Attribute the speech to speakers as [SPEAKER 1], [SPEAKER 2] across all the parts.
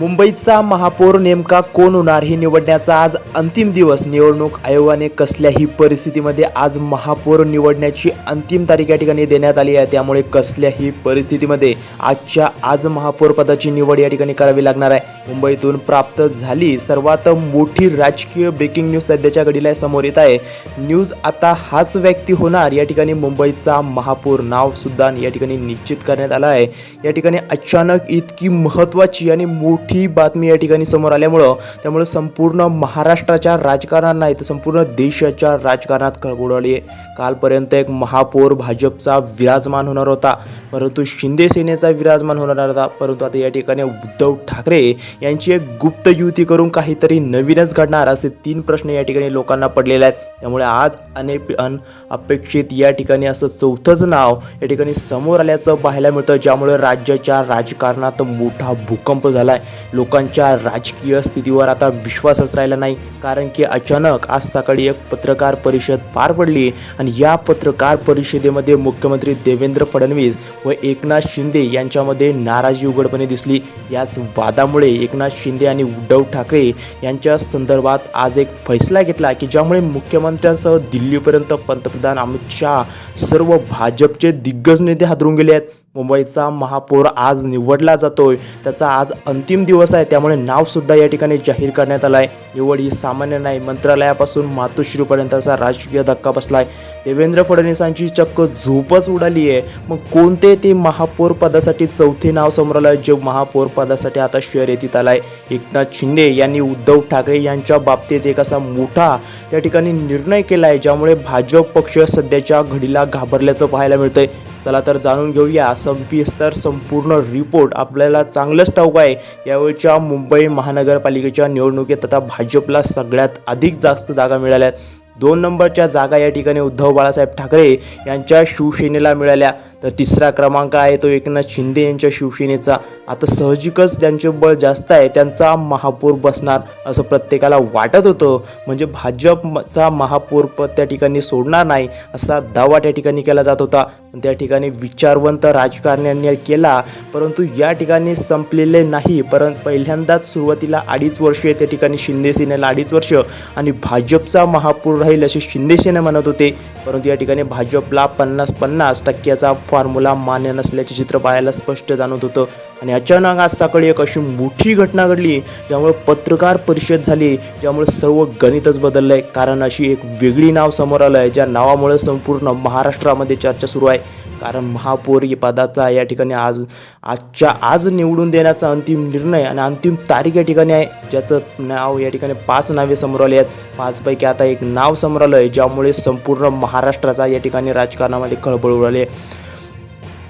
[SPEAKER 1] मुंबईचा महापौर नेमका कोण होणार हे निवडण्याचा आज अंतिम दिवस. निवडणूक आयोगाने कसल्याही परिस्थितीमध्ये आज महापौर निवडण्याची अंतिम तारीख या ठिकाणी देण्यात आली आहे. त्यामुळे कसल्याही परिस्थितीमध्ये आजच्या आज महापौर पदाची निवड या ठिकाणी करावी लागणार आहे. मुंबईतून प्राप्त झाली सर्वात मोठी राजकीय ब्रेकिंग न्यूज सध्याच्या घडीला समोर येत आहे. न्यूज आता हाच व्यक्ती होणार या ठिकाणी मुंबईचा महापौर नाव सुद्धा या ठिकाणी निश्चित करण्यात आलं आहे. या ठिकाणी अचानक इतकी महत्त्वाची आणि मोठी मोठी बातमी या ठिकाणी समोर आल्यामुळं त्यामुळे संपूर्ण महाराष्ट्राच्या राजकारणात नाही तर संपूर्ण देशाच्या राजकारणात खळबळ आहे. कालपर्यंत एक महापौर भाजपचा विराजमान होणार होता परंतु शिंदे सेनेचा विराजमान होणार होता परंतु आता या ठिकाणी उद्धव ठाकरे यांची एक गुप्त युती करून काहीतरी नवीनच घडणार असे तीन प्रश्न या ठिकाणी लोकांना पडलेले आहेत. त्यामुळे आज अने अनअपेक्षित या ठिकाणी असं चौथंच नाव या ठिकाणी समोर आल्याचं पाहायला मिळतं ज्यामुळे राज्याच्या राजकारणात मोठा भूकंप झाला आहे लोकांच्या राजकीय स्थितीवर आता विश्वासच राहिला नाही कारण की अचानक आज सकाळी एक पत्रकार परिषद पार पडली आणि या पत्रकार परिषदेमध्ये मुख्यमंत्री देवेंद्र फडणवीस व एकनाथ शिंदे यांच्यामध्ये नाराजी उघडपणे दिसली. याच वादामुळे एकनाथ शिंदे आणि उद्धव ठाकरे यांच्या संदर्भात आज एक फैसला घेतला की ज्यामुळे मुख्यमंत्र्यांसह दिल्लीपर्यंत पंतप्रधान अमित शहा सर्व भाजपचे दिग्गज नेते हादरून गेले आहेत. मुंबईचा महापौर आज निवडला जातोय. त्याचा आज अंतिम दिवस आहे. त्यामुळे नावसुद्धा या ठिकाणी जाहीर करण्यात आलं आहे. निवड ही सामान्य नाही मंत्रालयापासून मातोश्रीपर्यंतचा राजकीय धक्का बसला आहे देवेंद्र फडणवीसांची चक्क झोपच उडाली आहे. मग कोणते ते महापौर पदासाठी चौथे नाव समोर आलं? जे महापौर पदासाठी आता शर्यतीत आलं आहे एकनाथ शिंदे यांनी उद्धव ठाकरे यांच्या बाबतीत एक असा मोठा त्या ठिकाणी निर्णय केला आहे ज्यामुळे भाजप पक्ष सध्याच्या घडीला घाबरल्याचं पाहायला मिळतंय. चला तर जाणून घेऊया सविस्तर संपूर्ण रिपोर्ट आपल्याला चांगलंच ठाऊक आहे. यावेळच्या मुंबई महानगरपालिकेच्या निवडणुकीत आता भाजपला सगळ्यात अधिक जास्त जागा मिळाल्या. आहेत दोन नंबरच्या जागा या ठिकाणी उद्धव बाळासाहेब ठाकरे यांच्या शिवसेनेला मिळाल्या. तर तिसरा क्रमांक आहे तो एकनाथ शिंदे यांच्या शिवसेनेचा. आता सहजिकच त्यांचे बळ जास्त आहे त्यांचा महापौर बसणार असं प्रत्येकाला वाटत होतं. म्हणजे भाजपचा महापौर पद त्या ठिकाणी सोडणार नाही असा दावा त्या ठिकाणी केला जात होता. पण त्या ठिकाणी विचारवंत राजकारण्यांनी केला परंतु या ठिकाणी संपलेले नाही. परंतु पहिल्यांदाच सुरुवातीला अडीच वर्षे त्या ठिकाणी शिंदे सेनेला अडीच वर्ष आणि भाजपचा महापौर राहील असे शिंदे सेना म्हणत होते. परंतु या ठिकाणी भाजपला पन्नास पन्नास टक्क्याचा फॉर्म्युला मान्य नसल्याचे चित्र पाहायला स्पष्ट जाणवत होतं. आणि अचानक आज सकाळी एक अशी मोठी घटना घडली ज्यामुळे पत्रकार परिषद झाली ज्यामुळे सर्व गणितच बदललं आहे कारण अशी एक वेगळी नाव समोर आलं आहे ज्या नावामुळे संपूर्ण महाराष्ट्रामध्ये चर्चा सुरू आहे. कारण महापौर या पदाचा या ठिकाणी आज आजच्या आज निवडून देण्याचा अंतिम निर्णय आणि अंतिम तारीख या ठिकाणी आहे ज्याचं नाव या ठिकाणी पाच नावे समोर आली आहेत. पाचपैकी आता एक नाव समोर आलं आहे ज्यामुळे संपूर्ण महाराष्ट्राचा या ठिकाणी राजकारणामध्ये खळबळ उडाली आहे.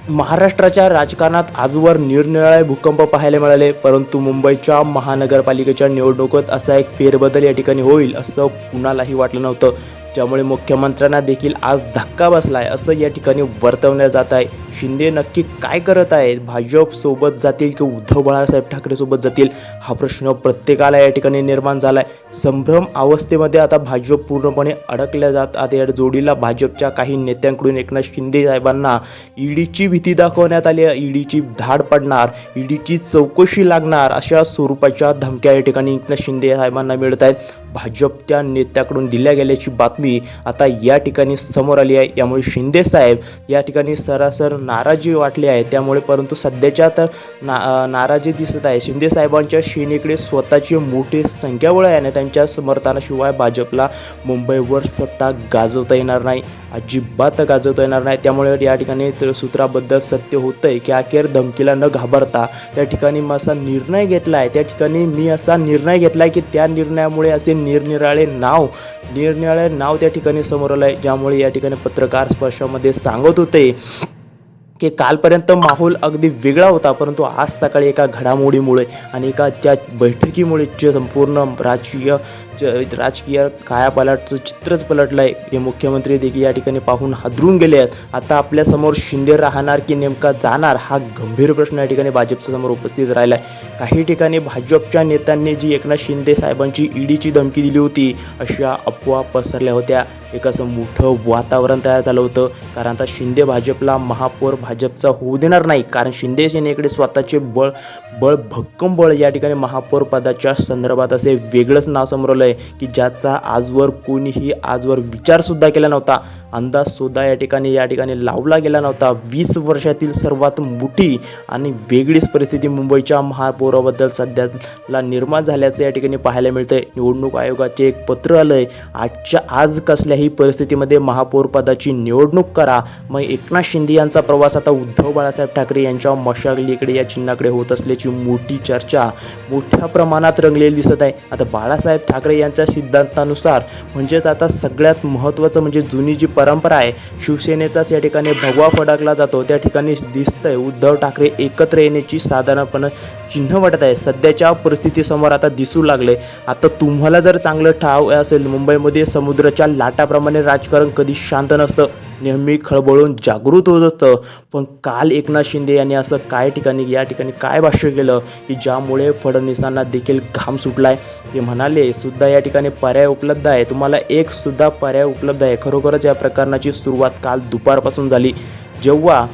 [SPEAKER 1] महाराष्ट्राच्या राजकारणात आजवर निरनिराळे भूकंप पाहायला मिळाले परंतु मुंबईच्या महानगरपालिकेच्या निवडणुकीत असा एक फेरबदल या ठिकाणी होईल असं कुणालाही वाटलं नव्हतं. ज्यामुळे मुख्यमंत्र्यांना देखील आज धक्का बसला आहे असं या ठिकाणी वर्तवण्यात जात आहे. शिंदे नक्की काय करत आहेत? भाजपसोबत जातील की उद्धव बाळासाहेब ठाकरेसोबत जातील? हा प्रश्न प्रत्येकाला या ठिकाणी निर्माण झाला आहे संभ्रम अवस्थेमध्ये आता भाजप पूर्णपणे अडकल्या जात आता या जोडीला भाजपच्या काही नेत्यांकडून एकनाथ शिंदे साहेबांना ईडीची भीती दाखवण्यात आली आहे. ईडीची धाड पडणार ईडीची चौकशी लागणार अशा स्वरूपाच्या धमक्या या ठिकाणी एकनाथ शिंदे साहेबांना मिळत आहेत. भाजपच्या नेत्याकडून दिल्या गेल्याची बातमी आता या ठिकाणी समोर आली आहे. यामुळे शिंदे साहेब या ठिकाणी सरासर नाराजी वाटली आहे. त्यामुळे परंतु सध्याच्या तर ना नाराजी दिसत आहे. शिंदे साहेबांच्या सेनेकडे स्वतःची मोठी संख्याबळ आहे आणि त्यांच्या समर्थनाशिवाय भाजपला मुंबईवर सत्ता गाजवता येणार नाही. अजिबात गाजवता येणार नाही. त्यामुळे या ठिकाणी सूत्राबद्दल सत्य होतं आहे की अखेर धमकीला न घाबरता त्या ठिकाणी मी असा निर्णय घेतला आहे. त्या ठिकाणी मी असा निर्णय घेतला आहे की त्या निर्णयामुळे असे निरनिराळे नाव निरनिराळे नाव त्या ठिकाणी समोर आलं आहे ज्यामुळे या ठिकाणी पत्रकार स्पर्शामध्ये सांगत होते. की कालपर्यंत माहोल अगदी वेगळा होता परंतु आज सकाळी एका घडामोडीमुळे आणि एका त्या बैठकीमुळे जे संपूर्ण राजकीय ज- राजकीय कायापालाटचं चित्रच पलटलं आहे हे मुख्यमंत्री देखील या ठिकाणी पाहून हादरून गेले आहेत. आता आपल्यासमोर शिंदे राहणार की नेमका जाणार हा गंभीर प्रश्न या ठिकाणी भाजपच्या समोर उपस्थित राहिला आहे काही ठिकाणी भाजपच्या नेत्यांनी जी एकनाथ शिंदे साहेबांची ईडीची धमकी दिली होती अशा अफवा पसरल्या होत्या. एक असं मोठं वातावरण तयार झालं होतं. कारण आता शिंदे भाजपला महापौर भाजपचा होऊ देणार नाही. कारण शिंदे सेनेकडे स्वतःचे बळ बळ भक्कम बळ या ठिकाणी महापौर पदाच्या संदर्भात असे वेगळंच नाव समोर आलं आहे की ज्याचा आजवर कोणीही आजवर विचारसुद्धा केला नव्हता. अंदाजसुद्धा या ठिकाणी या ठिकाणी लावला गेला नव्हता. वीस वर्षातील सर्वात मोठी आणि वेगळीच परिस्थिती मुंबईच्या महापौराबद्दल सध्याला निर्माण झाल्याचं या ठिकाणी पाहायला मिळतंय. निवडणूक आयोगाचे एक पत्र आलं आहे आजच्या आज कसल्याही परिस्थितीमध्ये महापौर पदाची निवडणूक करा. मग एकनाथ शिंदे यांचा प्रवास आता उद्धव बाळासाहेब ठाकरे यांच्या मशागलीकडे या चिन्हाकडे होत असल्याची मोठी चर्चा मोठ्या प्रमाणात रंगलेली दिसत आहे. आता बाळासाहेब ठाकरे यांच्या सिद्धांतानुसार म्हणजेच आता सगळ्यात महत्त्वाचं म्हणजे जुनी जी परंपरा आहे शिवसेनेचाच या ठिकाणी भगवा फडकला जातो. त्या ठिकाणी दिसतंय उद्धव ठाकरे एकत्र येण्याची साधारणपणे चिन्ह वाटत आहे. सध्याच्या परिस्थितीसमोर आता दिसू लागले. आता तुम्हाला जर चांगलं ठाव असेल मुंबईमध्ये समुद्राच्या लाटाप्रमाणे राजकारण कधी शांत नसतं. नेहमी खळबळून जागृत होत असतं. पण काल एकनाथ शिंदे यांनी असं काय ठिकाणी या ठिकाणी काय भाष्य गेलं की ज्यामुळे फडणवीसांना देखील घाम सुटलाय. ते म्हणाले सुद्धा या ठिकाणी पर्याय उपलब्ध आहे. तुम्हाला एक सुद्धा पर्याय उपलब्ध आहे. खरोखरच या प्रकरणाची सुरुवात काल दुपारपासून झाली. जेव्हा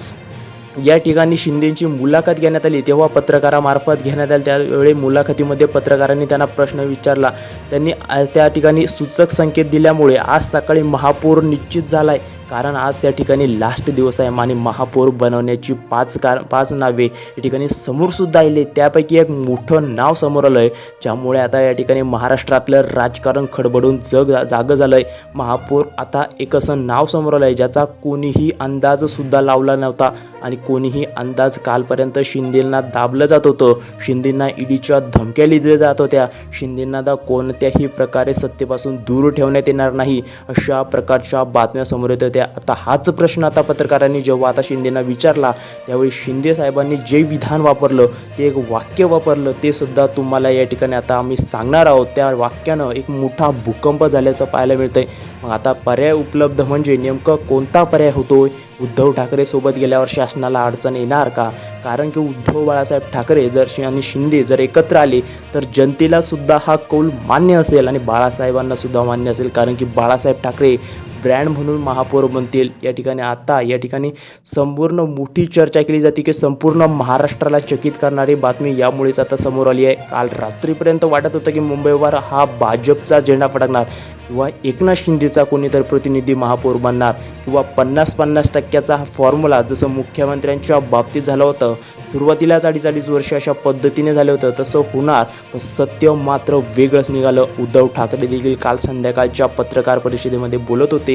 [SPEAKER 1] या ठिकाणी शिंदेची मुलाखत घेण्यात आली तेव्हा पत्रकारामार्फत घेण्यात आली. त्यावेळी मुलाखतीमध्ये पत्रकारांनी त्यांना प्रश्न विचारला. त्यांनी त्या ठिकाणी सूचक संकेत दिल्यामुळे आज सकाळी महापौर निश्चित झाला आहे कारण आज त्या ठिकाणी लास्ट दिवस आहे आणि महापौर बनवण्याची पाच कार पाच नावे या ठिकाणी समोरसुद्धा आले त्यापैकी एक मोठं नाव समोर आलं आहे ज्यामुळे आता या ठिकाणी महाराष्ट्रातलं राजकारण खडबडून जग जागं झालं आहे महापौर आता एक असं नाव समोर आलं आहे ज्याचा कोणीही अंदाजसुद्धा लावला नव्हता आणि कोणीही अंदाज कालपर्यंत शिंदेंना दाबलं जात होतं. शिंदेंना ईडीच्या धमक्या लिहिल्या जात होत्या. शिंदेंना दा कोणत्याही प्रकारे सत्तेपासून दूर ठेवण्यात येणार नाही अशा प्रकारच्या बातम्या समोर येत होत्या. आता हाच प्रश्न आता पत्रकारांनी जेव्हा आता शिंदेंना विचारला त्यावेळी शिंदे साहेबांनी जे विधान वापरलं ते एक वाक्य वापरलं ते सुद्धा तुम्हाला या ठिकाणी आता आम्ही सांगणार आहोत. त्या वाक्यानं एक मोठा भूकंप झाल्याचं पाहायला मिळतंय. मग आता पर्याय उपलब्ध म्हणजे नेमकं कोणता पर्याय होतोय? उद्धव ठाकरे सोबत गेल्यावर शासनाला अडचण येणार का? कारण की उद्धव बाळासाहेब ठाकरे जर आणि शिंदे जर एकत्र आले तर जनतेला सुद्धा हा कौल मान्य असेल आणि बाळासाहेबांना सुद्धा मान्य असेल. कारण की बाळासाहेब ठाकरे ब्रँड म्हणून महापौर बनतील. या ठिकाणी आता या ठिकाणी संपूर्ण मोठी चर्चा केली जाते की संपूर्ण महाराष्ट्राला चकित करणारी बातमी यामुळेच आता समोर आली आहे. काल रात्रीपर्यंत वाटत होतं की मुंबईवर हा भाजपचा झेंडा फडकणार किंवा एकनाथ शिंदेचा कोणीतरी प्रतिनिधी महापौर बनणार किंवा पन्नास पन्नास टक्क्याचा हा फॉर्म्युला जसं मुख्यमंत्र्यांच्या बाबतीत झालं होतं सुरुवातीलाच अडीच अडीच वर्ष अशा पद्धतीने झालं होतं तसं होणार. पण सत्य मात्र वेगळंच निघालं. उद्धव ठाकरे देखील काल संध्याकाळच्या पत्रकार परिषदेमध्ये बोलत होते.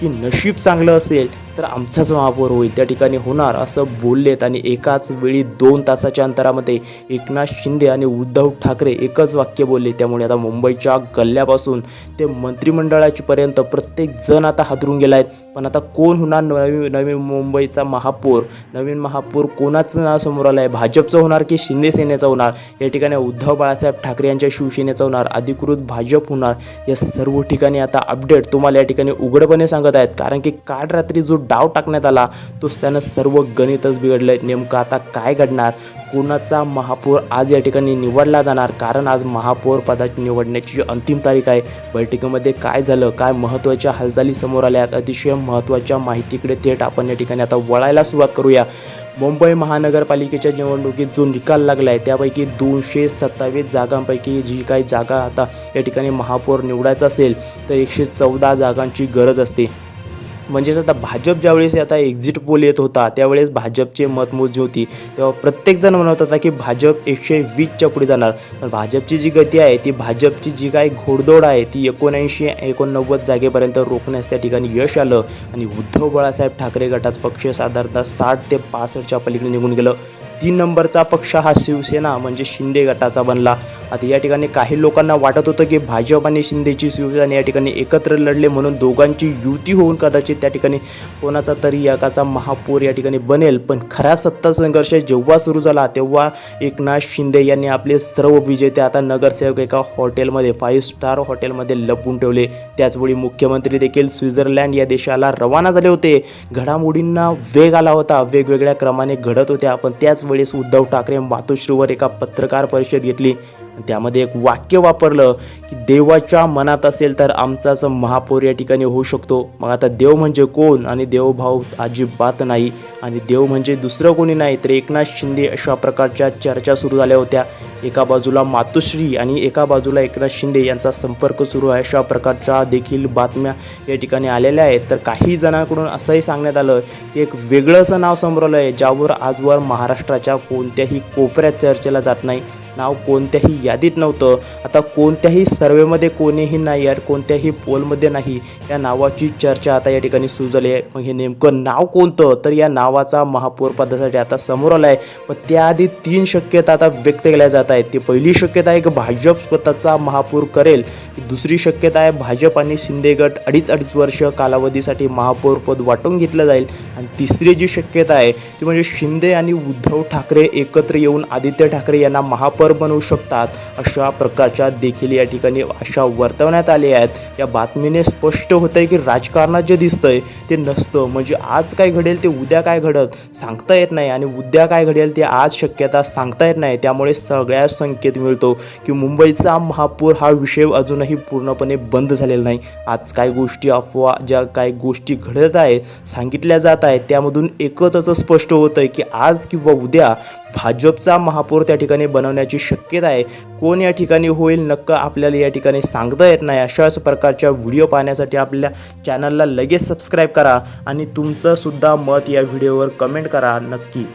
[SPEAKER 1] की नशीब चांगलं असेल तर आमचाच महापौर होईल. त्या ठिकाणी होणार असं बोललेत आणि एकाच वेळी दोन तासाच्या अंतरामध्ये एकनाथ शिंदे आणि उद्धव ठाकरे एकच वाक्य बोलले. त्यामुळे आता मुंबईच्या गल्ल्यापासून ते मंत्रिमंडळाच्यापर्यंत प्रत्येक जण आता हादरून गेला आहेत पण आता कोण होणार नवीन नवीन मुंबईचा महापौर? नवीन महापौर कोणाचं नाव समोर आलं आहे भाजपचं होणार की शिंदेसेनेचं होणार? या ठिकाणी उद्धव बाळासाहेब ठाकरे यांच्या शिवसेनेचं होणार? अधिकृत भाजप होणार? या सर्व ठिकाणी आता अपडेट तुम्हाला या ठिकाणी उघडपणे सांगत आहेत. कारण की काल रात्री जो डाव टाकण्यात आला तोच त्यानं सर्व गणितच बिघडलं आहे नेमकं आता काय घडणार? कोणाचा महापौर आज या ठिकाणी निवडला जाणार? कारण आज महापौर पदाची निवडण्याची अंतिम तारीख आहे बैठकीमध्ये काय झालं काय महत्त्वाच्या हालचाली समोर आल्या आहेत अतिशय महत्त्वाच्या माहितीकडे थेट आपण या ठिकाणी आता वळायला सुरुवात करूया. मुंबई महानगरपालिकेच्या निवडणुकीत जो निकाल लागला आहे त्यापैकी दोनशे सत्तावीस जागांपैकी जी काही जागा आता या ठिकाणी महापौर निवडायचा असेल तर एकशे चौदा जागांची गरज असते. म्हणजेच आता भाजप ज्यावेळेस आता एक्झिट पोल येत होता त्यावेळेस भाजपचे मतमोजणी होती. तेव्हा प्रत्येकजण म्हणत होता की भाजप एकशे वीसच्या पुढे जाणार. पण भाजपची जी गती आहे ती भाजपची जी काही घोडदौड आहे ती एकोणऐंशी एकोणनव्वद जागेपर्यंत रोखण्यास त्या ठिकाणी यश आलं. आणि उद्धव बाळासाहेब ठाकरे गटाचा पक्ष साधारणतः साठ ते पासष्टच्या पलीकडे निघून गेलं. तीन नंबरचा पक्ष हा शिवसेना म्हणजे शिंदे गटाचा बनला. आता या ठिकाणी काही लोकांना वाटत होतं की भाजप आणि शिंदेची शिवसेना या ठिकाणी एकत्र लढले म्हणून दोघांची युती होऊन कदाचित त्या ठिकाणी कोणाचा तरी एकाचा महापौर या ठिकाणी बनेल. पण खरा सत्ता संघर्ष जेव्हा सुरू झाला तेव्हा एकनाथ शिंदे यांनी आपले सर्व विजेते आता नगरसेवक एका हॉटेलमध्ये फाईव्ह स्टार हॉटेलमध्ये लपून ठेवले. त्याचवेळी मुख्यमंत्री देखील स्वित्झर्लंड या देशाला रवाना झाले होते. घडामोडींना वेग आला होता. वेगवेगळ्या क्रमाने घडत होत्या. पण त्याच वेळेस उद्धव ठाकरे मातोश्रीवर एका पत्रकार परिषद घेतली. त्यामध्ये एक वाक्य वापरलं की देवाच्या मनात असेल तर आमचाच महापौर या ठिकाणी होऊ शकतो. मग आता देव म्हणजे कोण? आणि देवभाव अजिबात नाही. आणि देव म्हणजे दुसरं कोणी नाही तर एकनाथ शिंदे अशा प्रकारच्या चर्चा सुरू झाल्या होत्या. एका बाजूला मातोश्री आणि एका बाजूला एकनाथ शिंदे यांचा संपर्क सुरू आहे. अशा प्रकारच्या देखील बातम्या या ठिकाणी आलेल्या आहेत. तर काही जणांकडून असंही सांगण्यात आलं की एक वेगळं असं नाव समोर आलं आहे ज्यावर आजवर महाराष्ट्राच्या कोणत्याही कोपऱ्यात चर्चेला जात नाही. नाव कोणत्याही यादीत नव्हतं. आता कोणत्याही सर्वेमध्ये कोणीही नाही यार कोणत्याही पोलमध्ये नाही. या नावाची चर्चा आता या ठिकाणी सुरू झाली आहे. मग हे नेमकं नाव कोणतं? तर या नावाचा महापौर पदासाठी आता समोर आला आहे पण त्याआधी तीन शक्यता आता व्यक्त केल्या जात आहेत. ती पहिली शक्यता आहे की भाजप स्वतःचा महापौर करेल. की दुसरी शक्यता आहे भाजप आणि शिंदे गट अडीच अडीच वर्ष कालावधीसाठी महापौर पद वाटून घेतलं जाईल. आणि तिसरी जी शक्यता आहे ती म्हणजे शिंदे आणि उद्धव ठाकरे एकत्र येऊन आदित्य ठाकरे यांना महापौर बनवू शकतात. अशा प्रकारच्या देखील या ठिकाणी अशा वर्तवण्यात आल्या आहेत. या बातमीने स्पष्ट होतंय की राजकारणात जे दिसतंय ते नसतं. म्हणजे आज काय घडेल ते उद्या काय घडत सांगता येत नाही आणि उद्या काय घडेल ते आज शक्यता सांगता येत नाही. त्यामुळे सगळ्या संकेत मिळतो की मुंबईचा महापौर हा विषय अजूनही पूर्णपणे बंद झालेला नाही. आज काय गोष्टी अफवा ज्या काय गोष्टी घडत आहेत सांगितल्या जात आहेत त्यामधून एकच असं स्पष्ट होतं आहे की आज किंवा उद्या भाजपचा महापौर त्या ठिकाणी बनवण्याची शक्यता आहे. कोण या ठिकाणी होईल नक्क आपल्याला या ठिकाणी सांगता येत नाही. अशाच प्रकारच्या व्हिडिओ पाहण्यासाठी आपल्या चॅनलला लगेच सबस्क्राईब करा आणि तुमचंसुद्धा मत या व्हिडिओवर कमेंट करा नक्की.